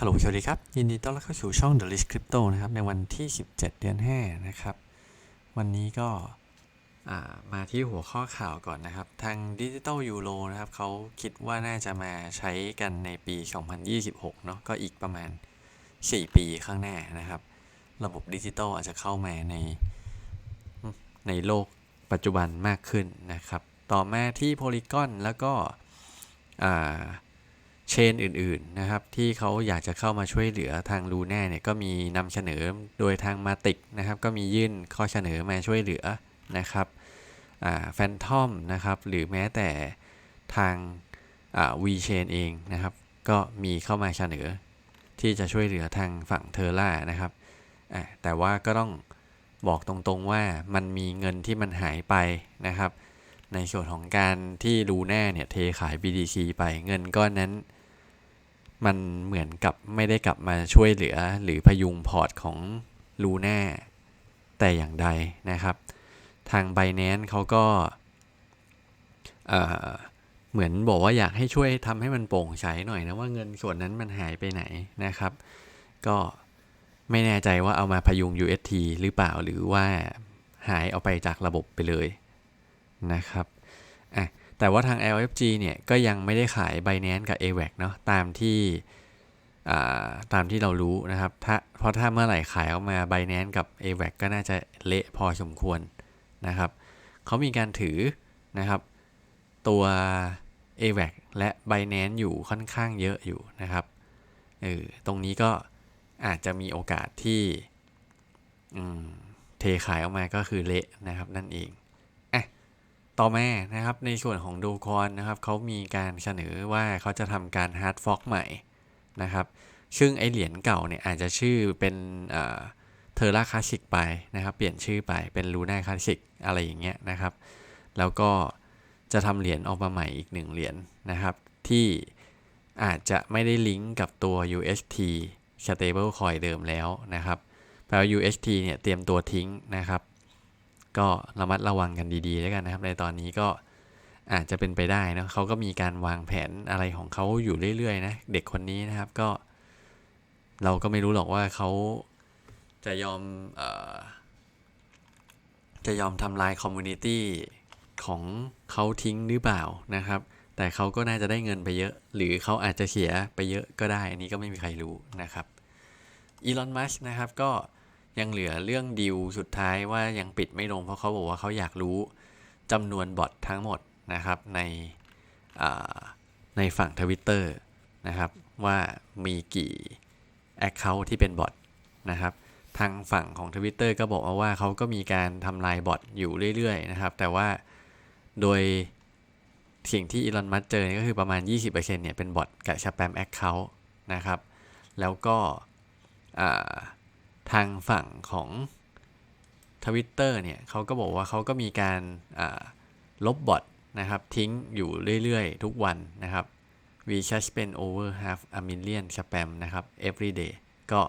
ฮัลโหลสวัสดีครับ ยินดีต้อนรับเข้าสู่ช่อง The List Crypto นะครับ ในวันที่ 17 เดือน 5 นะครับ วันนี้ก็มาที่หัวข้อข่าวก่อนนะครับ ทางดิจิตอลยูโรนะครับเขาคิดว่าน่าจะมาใช้กันในปี 2026 เนาะก็อีกประมาณ 4 ปีข้างหน้านะครับ ระบบดิจิตอลอาจจะเข้ามาในในโลกปัจจุบันมากขึ้นนะครับ ต่อมาที่ Polygon แล้วก็อ่า เชนอื่นๆนะครับที่เขาอยากจะเข้ามาช่วยเหลือทางลูน่าเนี่ยก็มีนำเสนอโดยทางมาติกนะครับก็มียื่นข้อเสนอมาช่วยเหลือนะครับแฟนทอมนะครับหรือแม้แต่ทางวีเชนเองนะครับก็มีเข้ามาเสนอที่จะช่วยเหลือทางฝั่งเทอร่านะครับแต่ว่าก็ต้องบอกตรงๆว่ามันมีเงินที่มันหายไปนะครับ ในส่วนของการที่ลูน่าเนี่ยเทขาย BTC ไปเงินก้อนนั้น มันเหมือนกับไม่ได้กลับมาช่วยเหลือหรือพยุงพอร์ตของลูน่าแต่อย่างใดนะครับ ทาง b บ n a n c e เขาก็เเหมือนบอกว่าอยากให้ช่วยทำให้มันโปร่งใสหน่อยนะว่าเงินส่วนนั้นมันหายไปไหนนะครับ ก็ไม่แน่ใจว่าเอามาพยุง UST หรือเปล่าหรือว่าหายเอาไปจากระบบไปเลยนะครับอะ แต่ว่าทาง LFG เนี่ยก็ยังไม่ได้ขาย Binance กับ AVAX เนาะตามที่ตามที่เรารู้นะครับถ้าเพราะถ้าเมื่อไหร่ขายออกมา Binance กับ AVAX ก็น่าจะเละพอสมควรนะครับเขามีการถือนะครับตัว AVAX และ Binance อยู่ค่อนข้างเยอะอยู่นะครับเออตรงนี้ก็อาจจะมีโอกาสที่เทขายออกมาก็คือเละนะครับนั่นเอง ต่อมานะครับในส่วนของดูคอนนะครับเขามีการเสนอว่าเขาจะทำการฮาร์ดฟอกใหม่นะครับ ซึ่งไอเหรียญเก่าเนี่ยอาจจะชื่อเป็นเทอร์ราคลาสสิกไปนะครับ เปลี่ยนชื่อไปเป็นลูน่าคลาสสิกอะไรอย่างเงี้ยนะครับ แล้วก็จะทำเหรียญออกมาใหม่อีกหนึ่งเหรียญนะครับ ที่อาจจะไม่ได้ลิงก์กับตัว UST stable coin เดิมแล้วนะครับแปลว่า UST เนี่ยเตรียมตัวทิ้งนะครับ ก็ระมัดระวังกันดีๆแล้วกันนะครับ ในตอนนี้ก็อาจจะเป็นไปได้นะเขาก็มีการวางแผนอะไรของเขาอยู่เรื่อยๆนะเด็กคนนี้นะครับก็ เราก็ไม่รู้หรอกว่าเขาจะยอมอจะยอมทำลายคอมมูนิตี้ของเขาทิ้งหรือเปล่านะครับ แต่เขาก็น่าจะได้เงินไปเยอะ หรือเขาอาจจะเสียไปเยอะก็ได้ อันนี้ก็ไม่มีใครรู้นะครับอีลอนมัสนะครับก็ ยังเหลือเรื่องดิวสุดท้ายว่ายังปิดไม่ลงเพราะเขาบอกว่าเขาอยากรู้จำนวนบอททั้งหมดนะครับในในฝั่งทวิตเตอร์นะครับว่ามีกี่ Account ที่เป็นบอทนะครับทางฝั่งของ Twitter ก็บอกว่าเขาก็มีการทำลายบอทอยู่เรื่อยๆนะครับ แต่ว่าโดยสิ่งที่อีลอนมัสเจอก็คือประมาณ 20%เนี่ยเป็นบอทกับสแปมแอคเคาท์นะครับ แล้วก็ ทางฝั่งของทวิตเตอร์เนี่ยเขาก็บอกว่าเขาก็มีการลบบอทนะครับ ทิ้งอยู่เรื่อยๆ ทุกวันนะครับ we just spend over half a million spam นะครับ every day ก็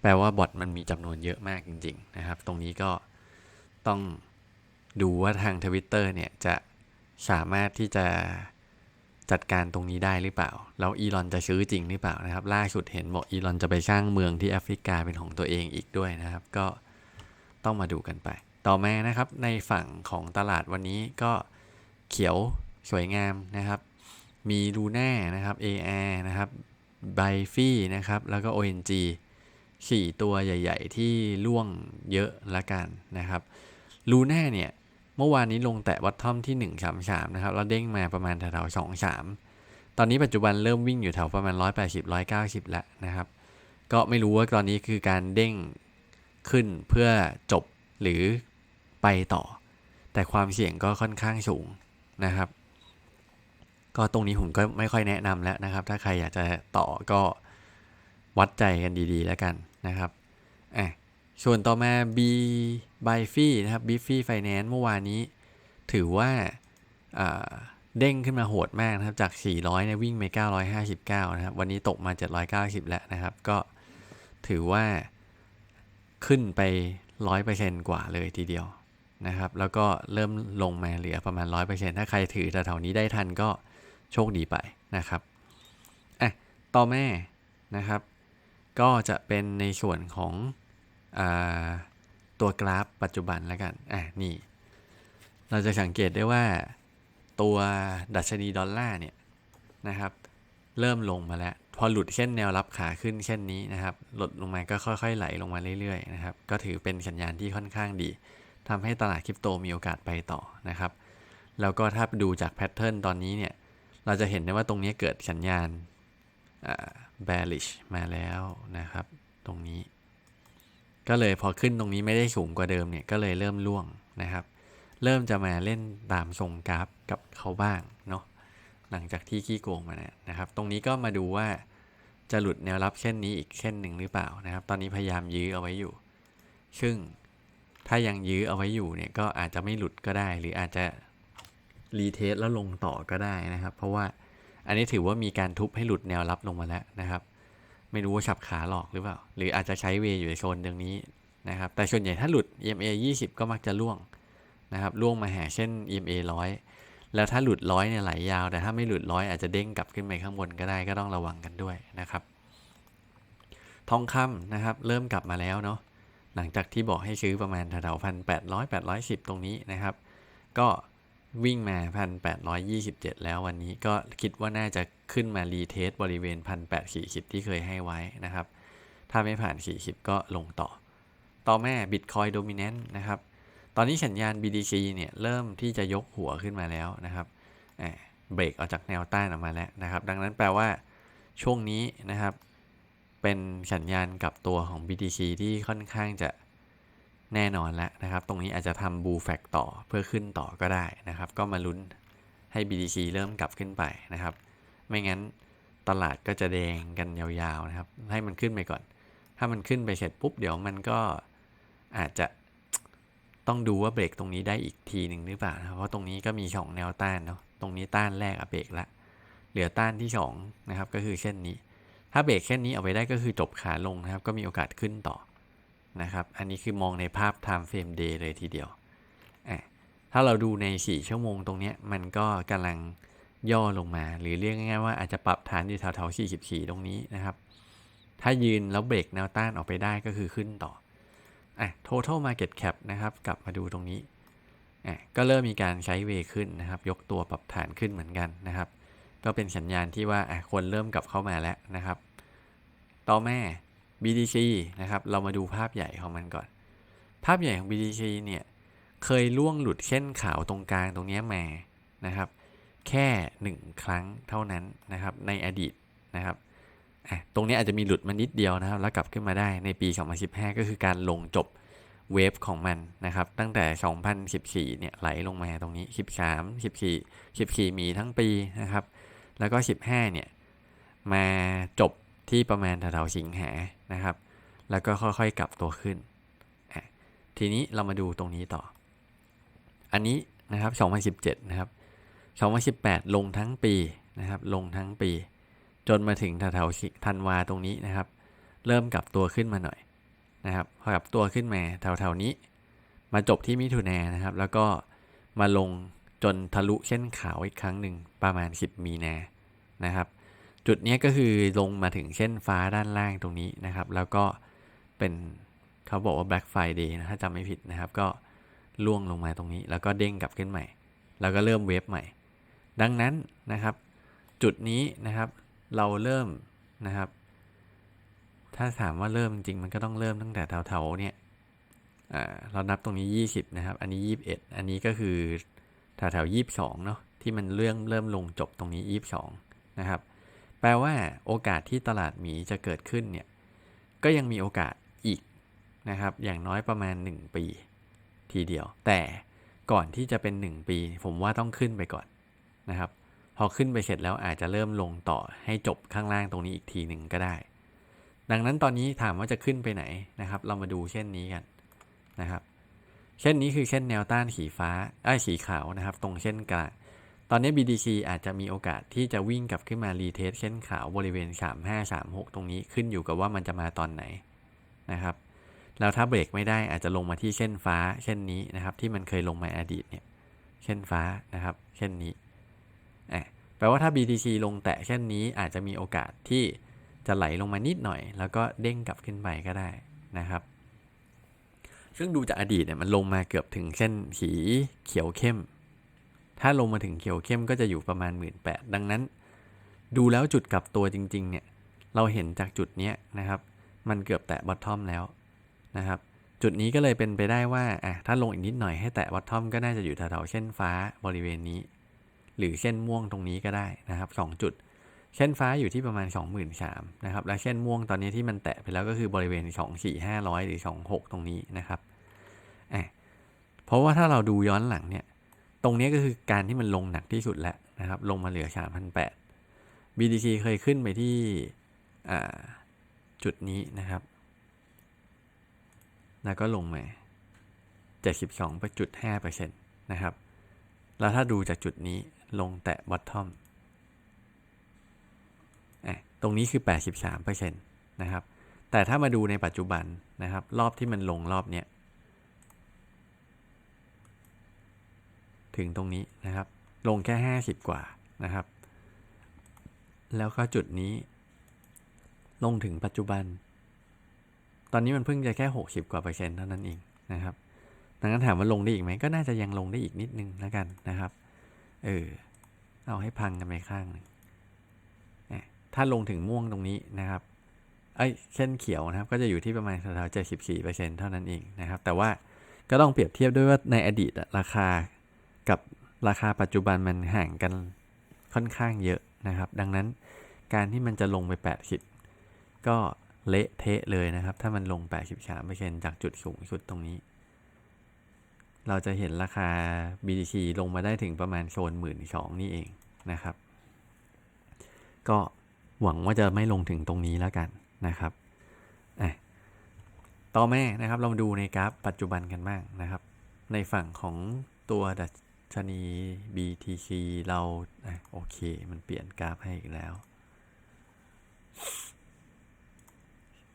แปลว่าบอทมันมีจำนวนเยอะมากจริง ๆ นะครับ ตรงนี้ก็ต้องดูว่าทางทวิตเตอร์เนี่ย จะสามารถที่จะ จัดการตรงนี้ได้หรือเปล่า แล้วอีลอนจะซื้อจริงหรือเปล่านะครับ ล่าสุดเห็นบอกอีลอนจะไปสร้างเมืองที่แอฟริกาเป็นของตัวเองอีกด้วยนะครับ ก็ต้องมาดูกันไป ต่อมานะครับในฝั่งของตลาดวันนี้ก็เขียวสวยงามนะครับ มีลูน่านะครับ AR นะครับไบฟี่นะครับ แล้วก็ ONG 4 ตัวใหญ่ ๆ ที่ล่วงเยอะละกันนะครับลูน่าเนี่ย เมื่อวานนี้ลงแตะวัตทอมที่ 133 นะครับ แล้วเด้งมาประมาณแถวๆ23 ตอนนี้ปัจจุบันเริ่มวิ่งอยู่แถวประมาณ 180 190 แล้วนะครับ ก็ไม่รู้ว่าตอนนี้คือการเด้งขึ้นเพื่อจบหรือไปต่อ แต่ความเสี่ยงก็ค่อนข้างสูงนะครับ ก็ตรงนี้ผมก็ไม่ค่อยแนะนำแล้วนะครับ ถ้าใครอยากจะต่อก็วัดใจกันดีๆแล้วกันนะครับอะ ส่วนต่อมา B b y f ีนะครับ b ี f ไฟแนนซ์เมื่อวานนี้ ถือว่าเด้งขึ้นมาโหดมากนะครับ จาก 400เนี่ยวิ่งไป959 นะครับ วันนี้ตกมา 790 แล้วนะครับ ก็ถือว่าขึ้นไป 100%กว่าเลยทีเดียวนะครับ แล้วก็เริ่มลงมาเหลือประมาณ 100%ถ้าใครถือแถวๆนี้ได้ทันก็โชคดีไปนะครับอะต่อแม่นะครับ ก็จะเป็นในส่วนของ ตัวกราฟปัจจุบันแล้วกัน อะ นี่ เราจะสังเกตได้ว่าตัวดัชนีดอลลาร์เนี่ยนะครับ เริ่มลงมาแล้ว พอหลุดเส้นแนวรับขาขึ้นเช่นนี้นะครับ หลุดลงมาก็ค่อยๆไหลลงมาเรื่อยๆนะครับ ก็ถือเป็นสัญญาณที่ค่อนข้างดีทำให้ตลาดคริปโตมีโอกาสไปต่อนะครับ แล้วก็ถ้าดูจากแพทเทิร์นตอนนี้เนี่ย เราจะเห็นได้ว่าตรงนี้เกิดสัญญาณ bearish มาแล้วนะครับ ตรงนี้ ก็เลยพอขึ้นตรงนี้ไม่ได้สูงกว่าเดิมเนี่ยก็เลยเริ่มล่วงนะครับ เริ่มจะมาเล่นตามทรงกราฟกับเขาบ้างเนาะหลังจากที่ขี้โกงมาเนี่ยนะครับ ตรงนี้ก็มาดูว่าจะหลุดแนวรับเช่นนี้อีกเช่นหนึ่งหรือเปล่านะครับ ตอนนี้พยายามยื้อเอาไว้อยู่ ซึ่งถ้ายังยื้อเอาไว้อยู่เนี่ยก็อาจจะไม่หลุดก็ได้ หรืออาจจะรีเทสแล้วลงต่อก็ได้นะครับ เพราะว่าอันนี้ถือว่ามีการทุบให้หลุดแนวรับลงมาแล้วนะครับ ไม่รู้ว่าฉับขาหลอกหรือเปล่า หรืออาจจะใช้เวอยู่ในโซนตรงนี้นะครับ แต่ส่วนใหญ่ถ้าหลุด EMA 20 ก็มักจะล่วงนะครับล่วงมาแหาเช่น EMA 100 แล้วถ้าหลุดร้อยเนี่ยไหลยาว แต่ถ้าไม่หลุดร้อยอาจจะเด้งกลับขึ้นไปข้างบนก็ได้ก็ต้องระวังกันด้วยนะครับ ทองคำนะครับ เริ่มกลับมาแล้วเนาะหลังจากที่บอกให้ซื้อประมาณแถวพันแปดร้อยแปดร้อยสิบตรงนี้นะครับ ก็ วิ่งมาพันแปดร้อยยี่สิบเจ็ดแล้ววันนี้ก็คิดว่าน่าจะขึ้นมารีเทสบริเวณพันแปดสี่สิบที่เคยให้ไว้นะครับ ถ้าไม่ผ่านสี่สิบก็ลงต่อ ต่อแม่ Bitcoin Dominant นะครับ ตอนนี้สัญญาณ BTC เนี่ยเริ่มที่จะยกหัวขึ้นมาแล้วนะครับเบรกออกจากแนวต้านออกมาแล้วนะครับ ดังนั้นแปลว่าช่วงนี้นะครับ เป็นสัญญาณกับตัวของ BTC ที่ค่อนข้างจะ แน่นอนแล้วนะครับ ตรงนี้อาจจะทำบูแฟกต่อเพื่อขึ้นต่อก็ได้นะครับ ก็มาลุ้นให้ BTC เริ่มกลับขึ้นไปนะครับ ไม่งั้นตลาดก็จะแดงกันยาวๆนะครับ ให้มันขึ้นไปก่อน ถ้ามันขึ้นไปเสร็จปุ๊บ เดี๋ยวมันก็อาจจะต้องดูว่าเบรกตรงนี้ได้อีกทีหนึ่งหรือเปล่านะเพราะตรงนี้ก็มีสองแนวต้านเนาะ ตรงนี้ต้านแรกอะเบรกละ เหลือต้านที่สองนะครับ ก็คือเส้นนี้ ถ้าเบรกเส้นนี้เอาไว้ได้ก็คือจบขาลงนะครับ ก็มีโอกาสขึ้นต่อ นะครับ อันนี้คือมองในภาพ time frame day เลยทีเดียว ถ้าเราดูใน 4 ชั่วโมงตรงนี้มันก็กำลังย่อลงมา หรือเรียกง่ายๆว่าอาจจะปรับฐานอยู่แถวๆ44 ตรงนี้นะครับ ถ้ายืนแล้วเบรกแนวต้านออกไปได้ก็คือขึ้นต่ออะ total market cap นะครับ กลับมาดูตรงนี้อะก็เริ่มมีการใช้เวขึ้นนะครับ ยกตัวปรับฐานขึ้นเหมือนกันนะครับ ก็เป็นสัญญาณที่ว่าอะคนเริ่มกลับเข้ามาแล้วนะครับ ต่อแม่ BTC นะครับ เรามาดูภาพใหญ่ของมันก่อน ภาพใหญ่ของ BTC เนี่ย เคยล่วงหลุดเส้นขาวตรงกลางตรงนี้มา นะครับ แค่หนึ่งครั้งเท่านั้นนะครับ ในอดีตนะครับตรงนี้อาจจะมีหลุดมานิดเดียวนะครับ แล้วกลับขึ้นมาได้ในปี 2015 ก็คือการลงจบเวฟของมันนะครับ ตั้งแต่ 2014 เนี่ยไหลลงมาตรงนี้ 13 14 14 มีทั้งปีนะครับ แล้วก็ 15 เนี่ย มาจบที่ประมาณแถวๆสิงหา นะครับ แล้วก็ค่อยๆกลับตัวขึ้น ทีนี้เรามาดูตรงนี้ต่อ อันนี้นะครับ 2017 นะครับ 2018 ลงทั้งปีนะครับ ลงทั้งปี จนมาถึงแถวๆธันวาตรงนี้นะครับ เริ่มกลับตัวขึ้นมาหน่อยนะครับ พอกลับตัวขึ้นมาแถวๆนี้ มาจบที่มิถุนายนนะครับ แล้วก็มาลงจนทะลุเส้นขาวอีกครั้งหนึ่งประมาณ 10 มีนานะครับ จุดนี้ก็คือลงมาถึงเส้นฟ้าด้านล่างตรงนี้นะครับ แล้วก็เป็นเขาบอกว่า Black Friday นะถ้าจำไม่ผิดนะครับ ก็ล่วงลงมาตรงนี้ แล้วก็เด้งกลับขึ้นใหม่ แล้วก็เริ่มเวฟใหม่ ดังนั้นนะครับ จุดนี้นะครับ เราเริ่มนะครับ ถ้าถามว่าเริ่มจริงมันก็ต้องเริ่มตั้งแต่แถวๆเนี่ยเรานับตรงนี้ 20 นะครับ อันนี้ 21 อันนี้ก็คือแถวๆ22 เนาะที่มันเรื่องเริ่มลงจบตรงนี้ 22 นะครับ แปลว่าโอกาสที่ตลาดหมีจะเกิดขึ้นเนี่ย ก็ยังมีโอกาสอีกนะครับ อย่างน้อยประมาณ 1 ปี ทีเดียว แต่ก่อนที่จะเป็น 1 ปี ผมว่าต้องขึ้นไปก่อนนะครับ พอขึ้นไปเสร็จแล้วอาจจะเริ่มลงต่อให้จบข้างล่างตรงนี้อีกทีหนึ่งก็ได้ ดังนั้นตอนนี้ถามว่าจะขึ้นไปไหนนะครับ เรามาดูเช่นนี้กันนะครับ เช่นนี้คือเช่นแนวต้านสีฟ้าไอ้สีขาวนะครับ ตรงเช่นกลาง ตอนนี้ BTC อาจจะมีโอกาสที่จะวิ่งกลับขึ้นมารีเทสเส้นขาวบริเวณ 3536 ตรงนี้ขึ้นอยู่กับว่ามันจะมาตอนไหนนะครับแล้วถ้าเบรกไม่ได้อาจจะลงมาที่เส้นฟ้าเช่นนี้นะครับ ที่มันเคยลงมาอดีตเนี่ยเส้นฟ้านะครับเช่นนี้แปลว่าถ้า BTC ลงแตะเช่นนี้อาจจะมีโอกาสที่จะไหลลงมานิดหน่อย แล้วก็เด้งกลับขึ้นไปก็ได้นะครับ ซึ่งดูจากอดีตเนี่ยมันลงมาเกือบถึงเส้นสีเขียวเข้ม ถ้าลงมาถึงเขียวเข้มก็จะอยู่ประมาณ 1 8ื่นดังนั้น ดูแล้วจุดกลับตัวจริง ๆ เนี่ย เราเห็นจากจุดนี้นะครับ มันเกือบแตะบอททอมแล้วนะครับ จุดนี้ก็เลยเป็นไปได้ว่าอะถ้าลงอีกนิดหน่อยให้แตะบอททอมก็น่าจะอยู่แถวๆเส้นฟ้าบริเวณนี้ หรือเส้นม่วงตรงนี้ก็ได้นะครับสองจุดเส้นฟ้าอยู่ที่ประมาณ 23,000นะครับ และเส้นม่วงตอนนี้ที่มันแตะไปแล้วก็คือบริเวณ 24,500 หรือ 26 ตรงนี้นะครับอะเพราะว่าถ้าเราดูย้อนหลังเนี่ย ตรงนี้ก็คือการที่มันลงหนักที่สุดแล้วนะครับ ลงมาเหลือ 3,800 BTC เคยขึ้นไปที่จุดนี้นะครับ แล้วก็ลงมา 72.5%นะครับ แล้วถ้าดูจากจุดนี้ลงแตะ bottom อะตรงนี้คือ 83%นะครับ แต่ถ้ามาดูในปัจจุบันนะครับ รอบที่มันลงรอบเนี้ย ถึงตรงนี้นะครับ ลงแค่ 50 กว่านะครับ แล้วก็จุดนี้ ลงถึงปัจจุบัน ตอนนี้มันเพิ่งจะแค่ 60 กว่าเปอร์เซ็นต์เท่านั้นเองนะครับดังนั้นถามว่าลงได้อีกไหมก็น่าจะยังลงได้อีกนิดนึงแล้วกันนะครับ เออ เอาให้พังกันไปข้างหนึ่งถ้าลงถึงม่วงตรงนี้นะครับไอ้เส้นเขียวนะครับ ก็จะอยู่ที่ประมาณแถวๆ74เปอร์เซ็นต์เท่านั้นเองนะครับ แต่ว่าก็ต้องเปรียบเทียบด้วยว่าในอดีตราคา กับราคาปัจจุบันมันห่างกันค่อนข้างเยอะนะครับ ดังนั้นการที่มันจะลงไป80ก็เละเทะเลยนะครับ ถ้ามันลง83%จากจุดสูงสุดตรงนี้ เราจะเห็นราคา BTC ลงมาได้ถึงประมาณโซนหมื่นสองนี่เองนะครับ ก็หวังว่าจะไม่ลงถึงตรงนี้แล้วกันนะครับต่อแม่นะครับเรามาดูในกราฟปัจจุบันกันบ้างนะครับ ในฝั่งของตัวดัช ชนี BTC เราโอเค มันเปลี่ยนกราฟให้อีกแล้ว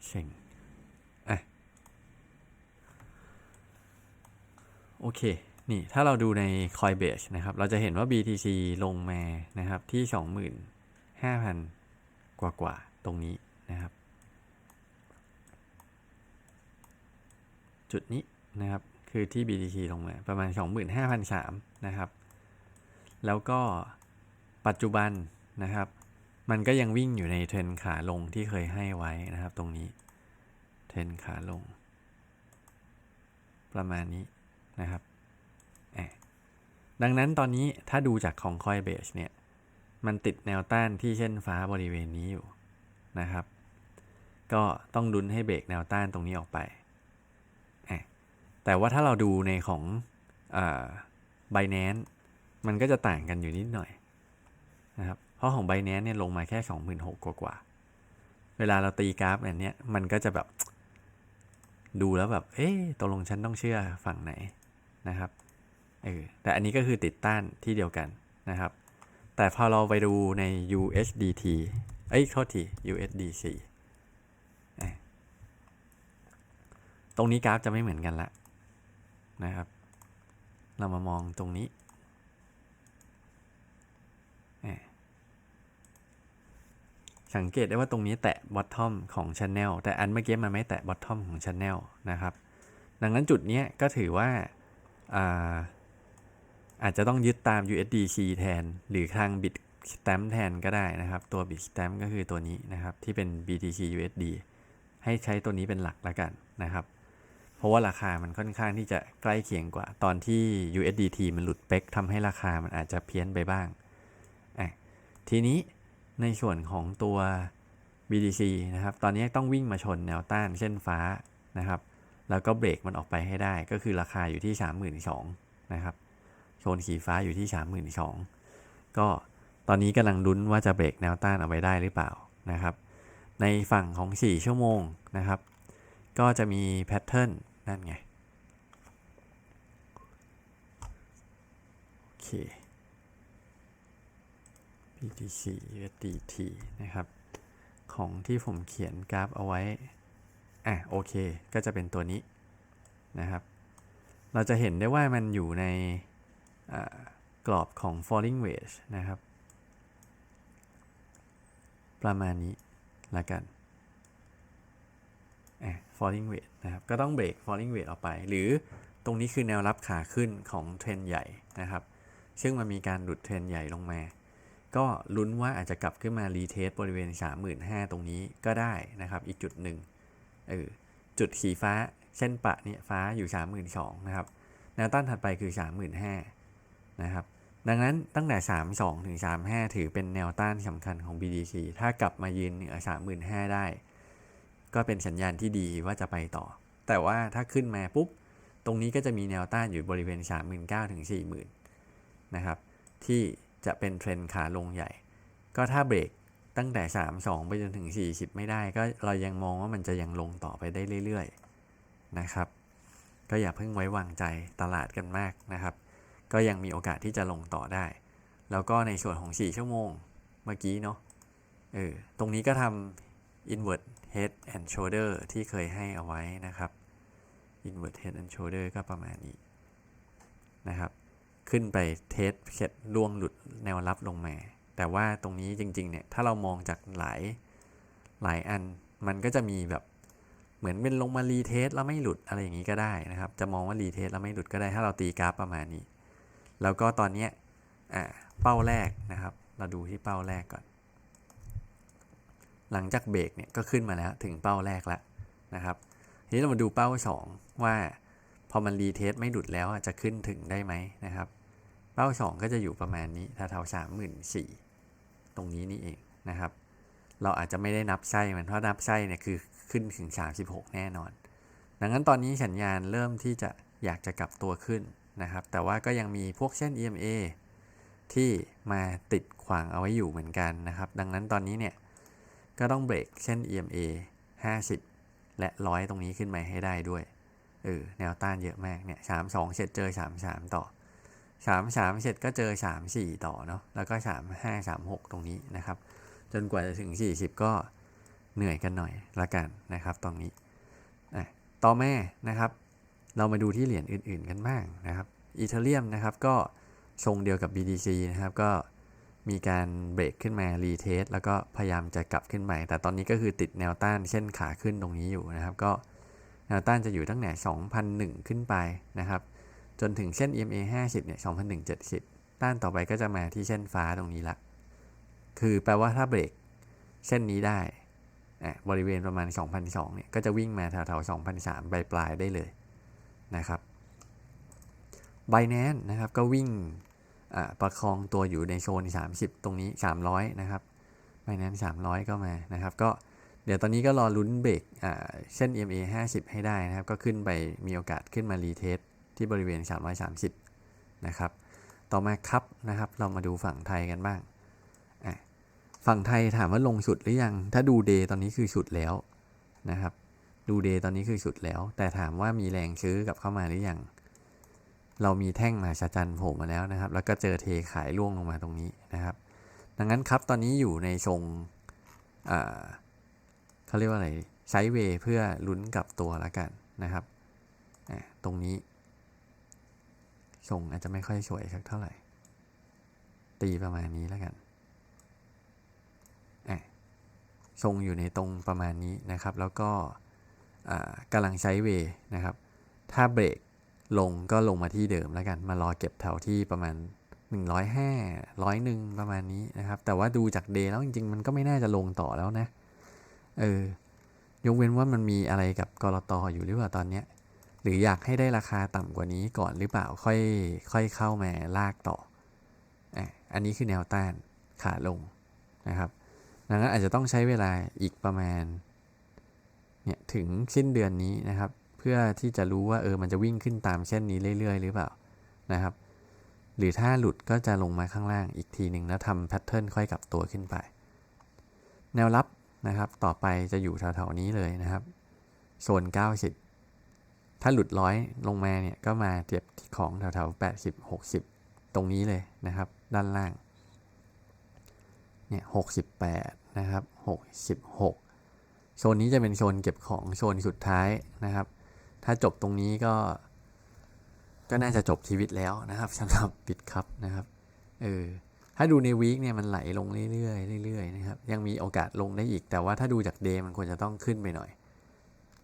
เซ็งอะโอเค นี่ถ้าเราดูใน Coinbase นะครับ เราจะเห็นว่า BTC ลงมานะครับที่ 25,000 กว่ากว่าๆตรงนี้นะครับ จุดนี้นะครับ คือที่ BTC ลงมาประมาณ 25,003นะครับ แล้วก็ปัจจุบันนะครับ มันก็ยังวิ่งอยู่ในเทรนขาลงที่เคยให้ไว้นะครับ ตรงนี้ เทรนขาลง ประมาณนี้นะครับ ดังนั้นตอนนี้ถ้าดูจากของ Coinbase เนี่ย มันติดแนวต้านที่เช่นฟ้าบริเวณนี้อยู่นะครับ ก็ต้องดุนให้เบรกแนวต้านตรงนี้ออกไป แต่ว่าถ้าเราดูในของอ่า Binance มันก็จะต่างกันอยู่นิดหน่อยนะครับเพราะของ Binance เนี่ยลงมาแค่ 26,000กว่ากว่า เวลาเราตีกราฟแบบเนี้ยมันก็จะแบบดูแล้วแบบ เอ๊ะตกลงฉันต้องเชื่อฝั่งไหนนะครับเออแต่อันนี้ก็คือติดต้านที่เดียวกันนะครับ แต่พอเราไปดูใน USDT เอ้ยโทษที USDC ตรงนี้กราฟจะไม่เหมือนกันละ นะครับ เรามามองตรงนี้อะสังเกตได้ว่าตรงนี้แตะ bottom ของ channel แต่อันเมื่อกี้มันไม่แตะ bottom ของ channel นะครับ ดังนั้นจุดนี้ก็ถือว่าอ่าอาจจะต้องยึดตาม USDC แทน หรือทาง Bit Stamp แทนก็ได้นะครับ ตัว Bit Stamp ก็คือตัวนี้นะครับ ที่เป็น BTC USD ให้ใช้ตัวนี้เป็นหลักแล้วกันนะครับ เพราะว่าราคามันค่อนข้างที่จะใกล้เคียงกว่า ตอนที่ USDT มันหลุดเป๊กทำให้ราคามันอาจจะเพี้ยนไปบ้างอะทีนี้ในส่วนของตัว BTC นะครับ ตอนนี้ต้องวิ่งมาชนแนวต้านเส้นฟ้านะครับ แล้วก็เบรกมันออกไปให้ได้ ก็คือราคาอยู่ที่ 32,000นะครับ โซนสีฟ้าอยู่ที่ 32,000ก็ตอนนี้กำลังลุ้นว่าจะเบรกแนวต้านเอาไว้ได้หรือเปล่านะครับ ในฝั่งของ 4 ชั่วโมงนะครับ ก็จะมีแพทเทิร์น นั่นไง โอเค BTC USDT นะครับ ของที่ผมเขียนกราฟเอาไว้ อะ โอเค ก็จะเป็นตัวนี้นะครับ เราจะเห็นได้ว่ามันอยู่ในกรอบของ falling wedge นะครับ ประมาณนี้ละกัน falling wedge นะครับ ก็ต้องเบรก falling wedge ออกไป หรือตรงนี้คือแนวรับขาขึ้นของเทรนใหญ่นะครับ ซึ่งมันมีการหลุดเทรนใหญ่ลงมา ก็ลุ้นว่าอาจจะกลับขึ้นมารีเทสบริเวณ 35,000 ตรงนี้ก็ได้นะครับ อีกจุดหนึ่งเออจุดสีฟ้าเส้นปะเนี่ยฟ้าอยู่ 32,000นะครับแนวต้านถัดไปคือ 35,000นะครับดังนั้นตั้งแต่ 32 ถึง 35 ถือเป็นแนวต้านสำคัญของ BDC ถ้ากลับมายืนเหนือ35,000 ได้ ก็เป็นสัญญาณที่ดีว่าจะไปต่อ แต่ว่าถ้าขึ้นมาปุ๊บ ตรงนี้ก็จะมีแนวต้านอยู่บริเวณ 39,000ถึง40,000นะครับ ที่จะเป็นเทรนด์ขาลงใหญ่ ก็ถ้าเบรกตั้งแต่ 32 ไปจนถึง 40 ไม่ได้ ก็เรายังมองว่ามันจะยังลงต่อไปได้เรื่อยๆนะครับ ก็อย่าเพิ่งไว้วางใจตลาดกันมากนะครับ ก็ยังมีโอกาสที่จะลงต่อได้ แล้วก็ในส่วนของ 4 ชั่วโมงเมื่อกี้เนาะเออตรงนี้ก็ทำ invert head and shoulder ที่เคยให้เอาไว้นะครับ invert head and shoulder ก็ประมาณนี้นะครับ ขึ้นไปเทสเสร็จล่วงหลุดแนวรับลงมา แต่ว่าตรงนี้จริงๆเนี่ย ถ้าเรามองจากหลายหลายอัน มันก็จะมีแบบเหมือนเป็นลงมารีเทสแล้วไม่หลุดอะไรอย่างนี้ก็ได้นะครับ จะมองว่ารีเทสแล้วไม่หลุดก็ได้ ถ้าเราตีกราฟประมาณนี้ แล้วก็ตอนนี้อ่าเป้าแรกนะครับ เราดูที่เป้าแรกก่อน หลังจากเบรกเนี่ยก็ขึ้นมาแล้วถึงเป้าแรกแล้วนะครับ ทีนี้เรามาดูเป้า 2 ว่า พอมันรีเทสไม่หลุดแล้วจะขึ้นถึงได้ไหมนะครับ เป้า 2 ก็จะอยู่ประมาณนี้ถ้าเท่าสามหมื่นสี่ตรงนี้นี่เองนะครับ เราอาจจะไม่ได้นับไส้มันเพราะนับไส้เนี่ยคือขึ้นถึง 36 แน่นอน ดังนั้นตอนนี้สัญญาณเริ่มที่จะอยากจะกลับตัวขึ้นนะครับ แต่ว่าก็ยังมีพวกเส้น EMA ที่มาติดขวางเอาไว้อยู่เหมือนกันนะครับ ดังนั้นตอนนี้เนี่ย ก็ต้องเบรกเส้น EMA 50 และ 100 ตรงนี้ขึ้นมาให้ได้ด้วย เออ แนวต้านเยอะมาก เนี่ย32เสร็จเจอ33ต่อ33เสร็จก็เจอ34ต่อเนาะ แล้วก็35 36ตรงนี้นะครับ จนกว่าจะถึง40ก็เหนื่อยกันหน่อยละกันนะครับ ตรงนี้ ต่อแม่นะครับ เรามาดูที่เหรียญอื่น ๆ กันบ้างนะครับ อีเทเรียมนะครับก็ทรงเดียวกับ BTC นะครับก็ มีการเบรกขึ้นมารีเทสแล้วก็พยายามจะกลับขึ้นไปแต่ตอนนี้ก็คือติดแนวต้านเส้นขาขึ้นตรงนี้อยู่นะครับ ก็แนวต้านจะอยู่ตั้งแต่2,001 ขึ้นไปนะครับ จนถึงเส้น EMA 50เนี่ย2,170 ต้านต่อไปก็จะมาที่เส้นฟ้าตรงนี้ละ คือแปลว่าถ้าเบรกเส้นนี้ได้บริเวณประมาณ 2,002เนี่ยก็จะวิ่งมาแถวๆ2,003ปลายปลายๆได้เลยนะครับ b i n a n c e นะครับก็วิ่ง ประคองตัวอยู่ในโซน 30 ตรงนี้ 300 นะครับ b i n a n c e 300 ก็มานะครับ ก็เดี๋ยวตอนนี้ก็รอลุ้นเบรกอ่าเส้น EMA 50 ให้ได้นะครับ ก็ขึ้นไปมีโอกาสขึ้นมารีเทสที่บริเวณ 330 นะครับ ต่อมาครับนะครับ เรามาดูฝั่งไทยกันบ้าง ฝั่งไทยถามว่าลงสุดหรือยัง ถ้าดูเดย์ตอนนี้คือสุดแล้วนะครับ ดูเดย์ตอนนี้คือสุดแล้ว แต่ถามว่ามีแรงซื้อกลับเข้ามาหรือยัง เรามีแท่งมาชาจันโผล่มาแล้วนะครับ แล้วก็เจอเทขายล่วงลงมาตรงนี้นะครับ ดังนั้นครับตอนนี้อยู่ในทรงเขาเรียกว่าอะไรไซด์เวย์เพื่อลุ้นกับตัวแล้วกันนะครับ ตรงนี้ทรงอาจจะไม่ค่อยสวยสักเท่าไหร่ ตีประมาณนี้แล้วกันอะทรงอยู่ในตรงประมาณนี้นะครับ แล้วก็กำลังใช้เวย์นะครับ ถ้าเบรก ลงก็ลงมาที่เดิมแล้วกัน มารอเก็บแถวที่ประมาณ 105ร้อยหนึ่งประมาณนี้นะครับ แต่ว่าดูจากเดย์แล้วจริง ๆ มันก็ไม่น่าจะลงต่อแล้วนะ เออ ยกเว้นว่ามันมีอะไรกับกรตออยู่หรือเปล่าตอนเนี้ย หรืออยากให้ได้ราคาต่ำกว่านี้ก่อนหรือเปล่า ค่อย ค่อยเข้ามาลากต่อ อะ อันนี้คือแนวต้านขาลงนะครับดังนั้นอาจจะต้องใช้เวลาอีกประมาณเนี่ยถึงสิ้นเดือนนี้นะครับ เพื่อที่จะรู้ว่าเออมันจะวิ่งขึ้นตามเส้นนี้เรื่อย ๆ หรือเปล่านะครับ หรือถ้าหลุดก็จะลงมาข้างล่างอีกทีหนึ่งแล้วทำแพทเทิร์นค่อยกลับตัวขึ้นไป แนวรับนะครับต่อไปจะอยู่แถวๆนี้เลยนะครับโซน 90 ถ้าหลุดร้อยลงมาเนี่ยก็มาเทียบของแถวๆ80 60 ตรงนี้เลยนะครับ ด้านล่างเนี่ย68นะครับ66 โซนนี้จะเป็นโซนเก็บของโซนสุดท้ายนะครับ ถ้าจบตรงนี้ก็ ก็น่าจะจบชีวิตแล้วนะครับสำหรับปิดครับนะครับ เออ ถ้าดูในวีคเนี่ยมันไหลลงเรื่อยๆเรื่อยๆนะครับ ยังมีโอกาสลงได้อีก แต่ว่าถ้าดูจากเดย์มันควรจะต้องขึ้นไปหน่อย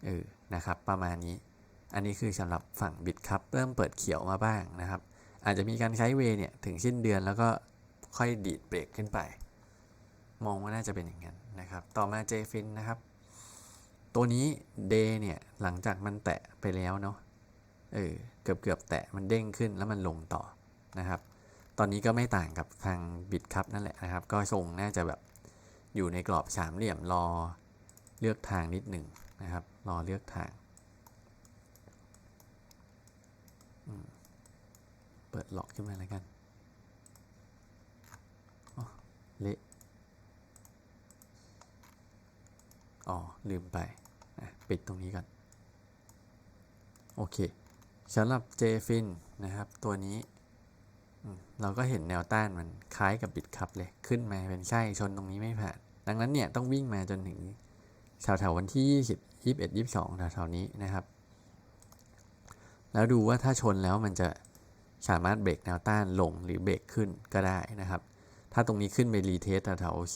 เออ นะครับ ประมาณนี้ อันนี้คือสำหรับฝั่งบิตครับเริ่มเปิดเขียวมาบ้างนะครับ อาจจะมีการใช้เวเนี่ยถึงสิ้นเดือนแล้วก็ค่อยดีดเบรกขึ้นไป มองว่าน่าจะเป็นอย่างนั้นนะครับ ต่อมาเจฟินนะครับ ตัวนี้เดย์เนี่ยหลังจากมันแตะไปแล้วเนาะเออเกือบเกือบๆแตะมันเด้งขึ้นแล้วมันลงต่อนะครับ ตอนนี้ก็ไม่ต่างกับทางบิตครับนั่นแหละนะครับ ก็ทรงน่าจะแบบอยู่ในกรอบสามเหลี่ยมรอเลือกทางนิดหนึ่งนะครับ รอเลือกทางเปิดล็อกขึ้นมาแล้วกันเละอ๋อ ลืมไป ปิดตรงนี้ก่อนโอเคสำหรับ JFIN นะครับ ตัวนี้เราก็เห็นแนวต้านมันคล้ายกับบิตคับเลย ขึ้นมาเป็นใช่ชนตรงนี้ไม่ผ่าน ดังนั้นเนี่ยต้องวิ่งมาจนถึงแถวๆวันที่ 20 21 22แถวๆนี้นะครับ แล้วดูว่าถ้าชนแล้วมันจะสามารถเบรกแนวต้านลงหรือเบรกขึ้นก็ได้นะครับ ถ้าตรงนี้ขึ้นไปรีเทสแถวๆ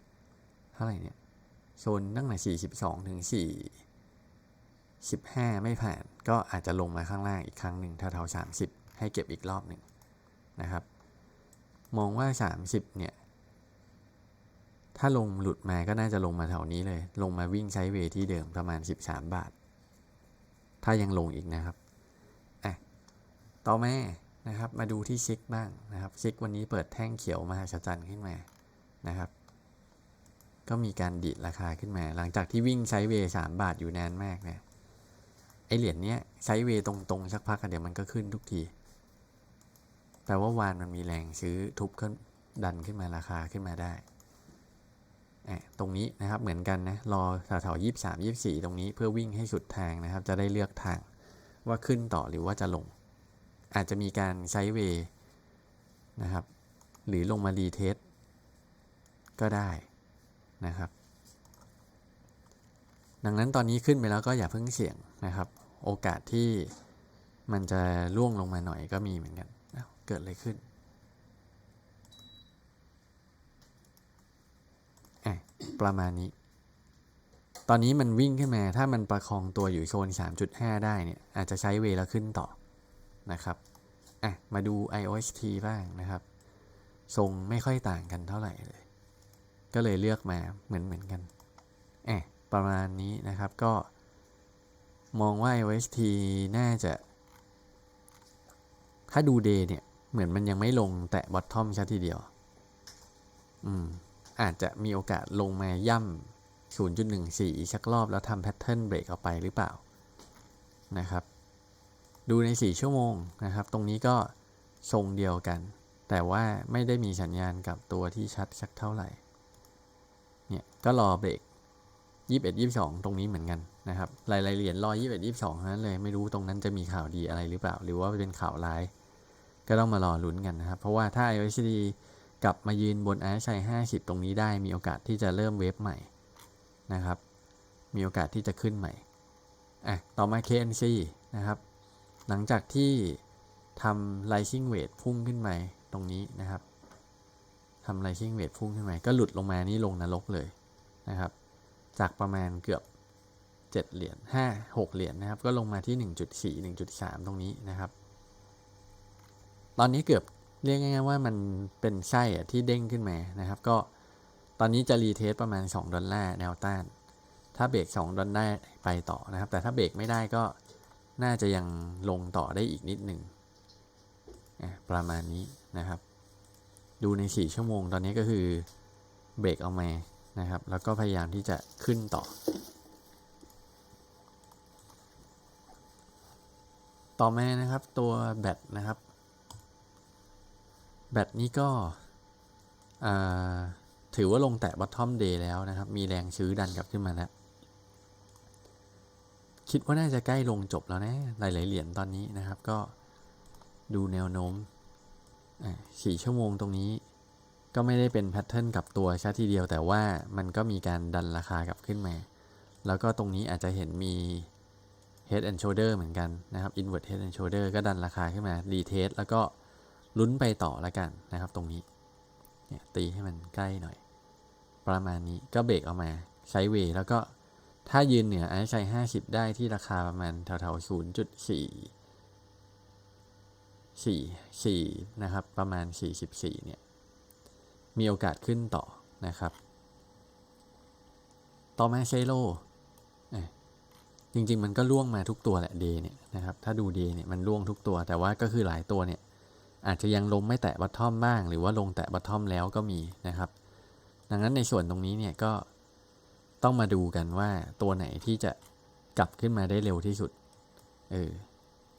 40 เท่าไหร่เนี่ย โซนตั้งแต่ 42 ถึง 4 15 ไม่ผ่าน ก็อาจจะลงมาข้างล่างอีกครั้งหนึ่งแถวๆ30 ให้เก็บอีกรอบหนึ่งนะครับ มองว่า 30 เนี่ย ถ้าลงหลุดมาก็น่าจะลงมาแถวนี้เลย ลงมาวิ่งใช้เวที่เดิมประมาณ 13 บาท ถ้ายังลงอีกนะครับอะต่อมานะครับ มาดูที่ซิกบ้างนะครับซิกวันนี้เปิดแท่งเขียวมหาชันขึ้นมานะครับ ก็มีการดีดราคาขึ้นมา หลังจากที่วิ่งใช้เวสามบาทอยู่นานมากเนี่ยไอเหรียญเนี้ยใช้เวตรงๆสักพักเดี๋ยวมันก็ขึ้นทุกทีแปลว่าวานมันมีแรงซื้อทุบขึ้นดันขึ้นมาราคาขึ้นมาได้อะตรงนี้นะครับเหมือนกันนะรอแถวๆยี่สามยี่สี่ตรงนี้เพื่อวิ่งให้สุดทางนะครับ จะได้เลือกทางว่าขึ้นต่อหรือว่าจะลง อาจจะมีการใช้เวนะครับ หรือลงมารีเทสก็ได้ นะครับ ดังนั้นตอนนี้ขึ้นไปแล้วก็อย่าเพิ่งเสี่ยงนะครับ โอกาสที่มันจะล่วงลงมาหน่อยก็มีเหมือนกันเกิดอะไรขึ้นประมาณนี้ ตอนนี้มันวิ่งขึ้นมา ถ้ามันประคองตัวอยู่โซน 3.5 ได้เนี่ย อาจจะใช้เวลาขึ้นต่อนะครับ อะ มาดู IOST บ้างนะครับ ทรงไม่ค่อยต่างกันเท่าไหร่เลย ก็เลยเลือกมาเหมือนเหมือนกันแอบประมาณนี้นะครับก็มองว่า IOST น่าจะ ถ้าดู Day เนี่ย เหมือนมันยังไม่ลงแตะ Bottom ชัดทีเดียว อืม อาจจะมีโอกาสลงมาย่ำ0.14 อีกสักรอบแล้วทำแพทเทิร์นเบรกออกไปหรือเปล่า นะครับ ดูใน 4 ชั่วโมงนะครับ ตรงนี้ก็ทรงเดียวกัน แต่ว่าไม่ได้มีสัญญาณกับตัวที่ชัดสักเท่าไหร่ เนี่ยก็รอเบรก21 22ตรงนี้เหมือนกันนะครับหลายๆเหรียญรอ21 22เท่านั้นเลยไม่รู้ตรงนั้นจะมีข่าวดีอะไรหรือเปล่า หรือว่าเป็นข่าวร้าย ก็ต้องมารอลุ้นกันนะครับ เพราะว่าถ้า IOSD กลับมายืนบน RSI 50 ตรงนี้ได้มีโอกาสที่จะเริ่มเวฟใหม่นะครับ มีโอกาสที่จะขึ้นใหม่อะต่อมา KNC นะครับ หลังจากที่ทำ rising weight พุ่งขึ้นไปตรงนี้นะครับ ทำ rising weight พุ่งขึ้นไปก็หลุดลงมานี่ลงนรกเลยนะครับ จากประมาณเกือบ 7 เหรียญ5 6 เหรียญนะครับ ก็ลงมาที่ 1.4 1.3 ตรงนี้นะครับ ตอนนี้เกือบเรียกง่ายๆว่ามันเป็นไส้ที่เด้งขึ้นมานะครับ ก็ตอนนี้จะรีเทสประมาณ 2 ดอลลาร์แนวต้าน ถ้าเบรก2ดอลลาร์ไปต่อนะครับ แต่ถ้าเบรกไม่ได้ก็น่าจะยังลงต่อได้อีกนิดหนึ่งประมาณนี้นะครับ ดูใน 4 ชั่วโมงตอนนี้ก็คือเบรกเอามานะครับ แล้วก็พยายามที่จะขึ้นต่อ ต่อมานะครับตัวแบตนะครับ แบตนี้ก็ถือว่าลงแตะ bottom day แล้วนะครับ มีแรงซื้อดันกลับขึ้นมาแล้วคิดว่าน่าจะใกล้ลงจบแล้วนะ หลาย ๆ เหรียญตอนนี้นะครับ ก็ดูแนวโน้ม สี่ชั่วโมงตรงนี้ ก็ไม่ได้เป็นแพทเทิร์นกับตัวชาทีเดียว แต่ว่ามันก็มีการดันราคากลับขึ้นมา แล้วก็ตรงนี้อาจจะเห็นมี head and shoulder เหมือนกันนะครับ inward head and shoulder ก็ดันราคาขึ้นมา retest แล้วก็ลุ้นไปต่อแล้วกันนะครับตรงนี้เนี่ยตีให้มันใกล้หน่อย ประมาณนี้ก็เบรกออกมาใช้เวย์แล้วก็ถ้ายืนเหนือไอ้ใช้ห้าสิบได้ที่ราคาประมาณแถวๆศู นย์จุดสี่สี่สี่นะครับ ประมาณสี่สิบสี่เนี่ย มีโอกาสขึ้นต่อนะครับ ต่อมาเชโลจริงๆ มันก็ล่วงมาทุกตัวแหละเดเนี่ยนะครับ ถ้าดูเดเนี่ยมันล่วงทุกตัว แต่ว่าก็คือหลายตัวเนี่ย อาจจะยังลงไม่แตะบัตทอมบ้าง หรือว่าลงแตะบัตทอมแล้วก็มีนะครับ ดังนั้นในส่วนตรงนี้เนี่ยก็ต้องมาดูกันว่าตัวไหนที่จะกลับขึ้นมาได้เร็วที่สุด เออ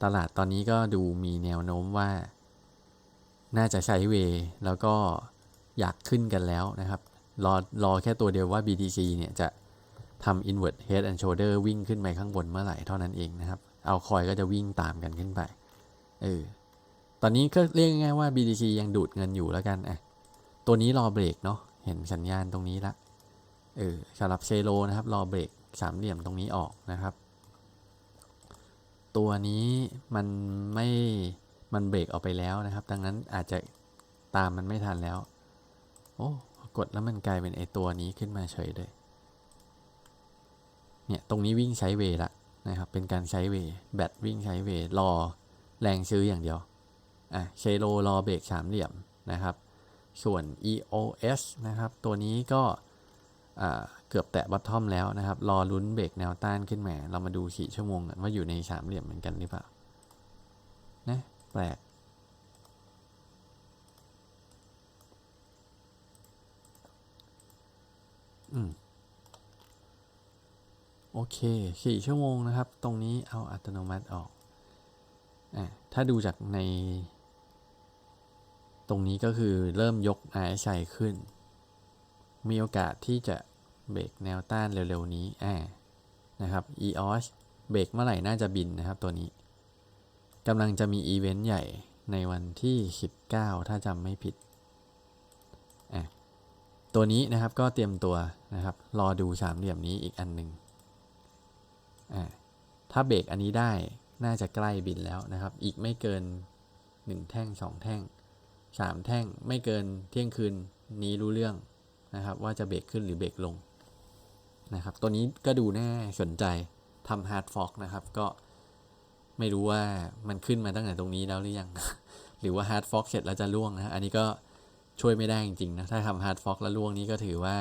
ตลาดตอนนี้ก็ดูมีแนวโน้มว่า น่าจะใช้เว แล้วก็อยากขึ้นกันแล้วนะครับ รอรอแค่ตัวเดียวว่า BTC เนี่ยจะทำ invert head and shoulder วิ่งขึ้นไปข้างบนเมื่อไหร่เท่านั้นเองนะครับ เอาคอยก็จะวิ่งตามกันขึ้นไปเออตอนนี้ก็เรียกง่ายว่า BTC ยังดูดเงินอยู่แล้วกันอะตัวนี้รอเบรกเนาะเห็นสัญญาณตรงนี้ละเออสำหรับเซโลนะครับ รอเบรกสามเหลี่ยมตรงนี้ออกนะครับ ตัวนี้มันไม่มันเบรกออกไปแล้วนะครับ ดังนั้นอาจจะตามมันไม่ทันแล้ว โอ้กดแล้วมันกลายเป็นไอตัวนี้ขึ้นมาเฉยเลย เนี่ยตรงนี้วิ่งใช้เวย์ละนะครับ เป็นการใช้เวย์แบตวิ่งใช้เวย์รอแรงซื้ออย่างเดียว อะเชโลรอเบรกสามเหลี่ยมนะครับ ส่วน EOS นะครับ ตัวนี้ก็อ่า เกือบแตะบอททอมแล้วนะครับ รอลุ้นเบรกแนวต้านขึ้นมาเรามาดูสี่ชั่วโมงกันว่าอยู่ในสามเหลี่ยมเหมือนกันหรือเปล่านะแปลกอืมโอเคสี่ชั่วโมงนะครับ ตรงนี้เอาอัตโนมัติออกอะถ้าดูจากใน ตรงนี้ก็คือเริ่มยก RSI ขึ้น มีโอกาสที่จะ เบรกแนวต้านเร็วๆนี้อ่านะครับ EOS เบรกเมื่อไหร่น่าจะบินนะครับตัวนี้กำลังจะมีอีเวนต์ใหญ่ในวันที่ 19 ถ้าจำไม่ผิด ตัวนี้นะครับก็เตรียมตัวนะครับ รอดูสามเหลี่ยมนี้อีกอันหนึ่งถ้าเบรกอันนี้ได้น่าจะใกล้บินแล้วนะครับ อีกไม่เกิน 1 แท่ง 2 แท่งสามแท่งไม่เกินเที่ยงคืนนี้รู้เรื่องนะครับ ว่าจะเบรกขึ้นหรือเบรกลง นะครับ ตัวนี้ก็ดูน่าสนใจทำฮาร์ดฟอกนะครับ ก็ไม่รู้ว่ามันขึ้นมาตั้งแต่ตรงนี้แล้วหรือยัง หรือว่าฮาร์ดฟอกเสร็จแล้วจะล่วงนะอันนี้ก็ช่วยไม่ได้จริงๆนะ ถ้าทำฮาร์ดฟอกแล้วล่วงนี้ก็ถือว่า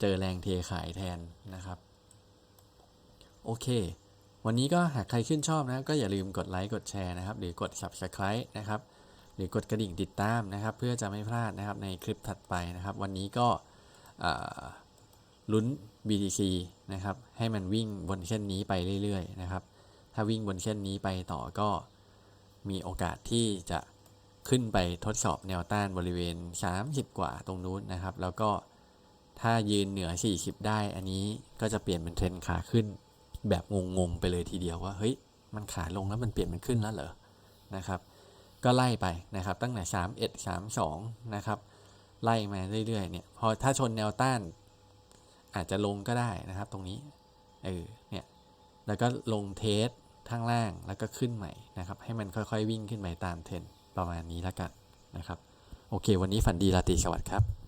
เจอแรงเทขายแทนนะครับ โอเค วันนี้ก็หากใครชื่นชอบนะ ก็อย่าลืมกดไลค์กดแชร์นะครับ หรือกด Subscribe นะครับ หรือกดกระดิ่งติดตามนะครับ เพื่อจะไม่พลาดนะครับในคลิปถัดไปนะครับ วันนี้ก็ ลุ้น BTC นะครับ ให้มันวิ่งบนเส้นนี้ไปเรื่อยๆนะครับ ถ้าวิ่งบนเส้นนี้ไปต่อก็มีโอกาสที่จะขึ้นไปทดสอบแนวต้านบริเวณ 30 กว่าตรงนู้นนะครับ แล้วก็ถ้ายืนเหนือ 40 ได้ อันนี้ก็จะเปลี่ยนเป็นเทรนขาขึ้น แบบงงๆไปเลยทีเดียวว่า เฮ้ย มันขาลงแล้วมันเปลี่ยนเป็นขึ้นแล้วเหรอ นะครับ ก็ไล่ไปนะครับ ตั้งแต่ 3 1 3 2 นะครับ ไล่มาเรื่อยๆ เนี่ย พอถ้าชนแนวต้าน อาจจะลงก็ได้นะครับ ตรงนี้ เออ เนี่ย แล้วก็ลงเทสข้างล่างแล้วก็ขึ้นใหม่นะครับ ให้มันค่อยๆวิ่งขึ้นไปตามเทรนประมาณนี้แล้วกันนะครับ โอเค วันนี้ฝันดีราตรีสวัสดิ์ครับ